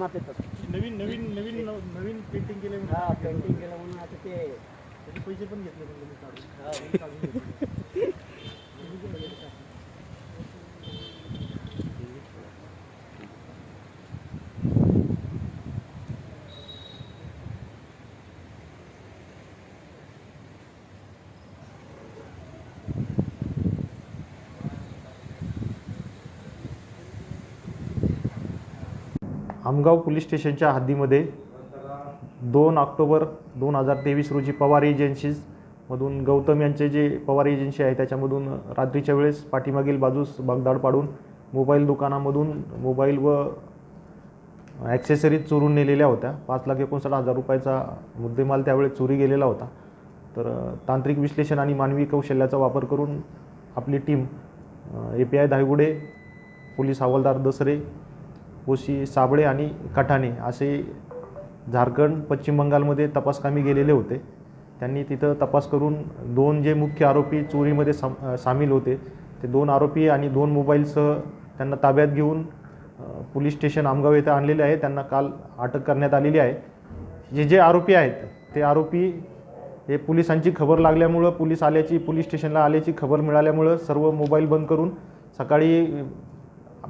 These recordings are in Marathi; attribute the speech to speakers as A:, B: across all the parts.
A: कामात येतात.
B: नवीन नवीन नवीन नवीन पेंटिंग केले
A: हा पेंटिंग केलं म्हणून आता ते
B: त्याचे पैसे पण घेतले म्हणलं मी काढून.
C: आमगाव पोलीस स्टेशनच्या हद्दीमध्ये दोन ऑक्टोबर दोन हजार तेवीस रोजी पवार एजन्सीजमधून गौतम यांचे जे पवार एजन्सी आहे त्याच्यामधून रात्रीच्या वेळेस पाठीमागील बाजूस भगदाड पाडून मोबाईल दुकानामधून मोबाईल व ॲक्सेसरीज चोरून नेलेल्या होत्या. पाच लाख एकोणसाठ हजार रुपयाचा मुद्देमाल त्यावेळेस चोरी गेलेला होता. तर तांत्रिक विश्लेषण आणि मानवी कौशल्याचा वापर करून आपली team A P I Dhaygude police हवालदार दसरे ओशी साबळे आणि कठाणे असे झारखंड पश्चिम बंगालमध्ये तपासकामी गेलेले होते. त्यांनी तिथं तपास करून दोन जे मुख्य आरोपी चोरीमध्ये साम सामील होते ते दोन आरोपी आणि दोन मोबाईलसह त्यांना ताब्यात घेऊन पोलीस स्टेशन आमगाव येथे आणलेले आहे. त्यांना काल अटक करण्यात आलेली आहे. जे जे आरोपी आहेत ते आरोपी हे पोलिसांची खबर लागल्यामुळं पोलीस आल्याची पोलीस स्टेशनला आल्याची खबर मिळाल्यामुळं सर्व मोबाईल बंद करून सकाळी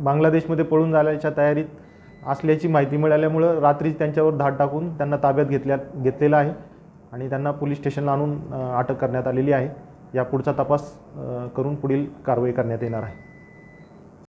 C: बांगलादेशमध्ये पळून जाण्याच्या तयारीत असल्याची माहिती मिळाल्यामुळं रात्रीच त्यांच्यावर धाड टाकून त्यांना ताब्यात घेतल्या घेतलेलं आहे आणि त्यांना पोलीस स्टेशनला आणून अटक करण्यात आलेली आहे. या पुढचा तपास करून पुढील कारवाई करण्यात येणार आहे.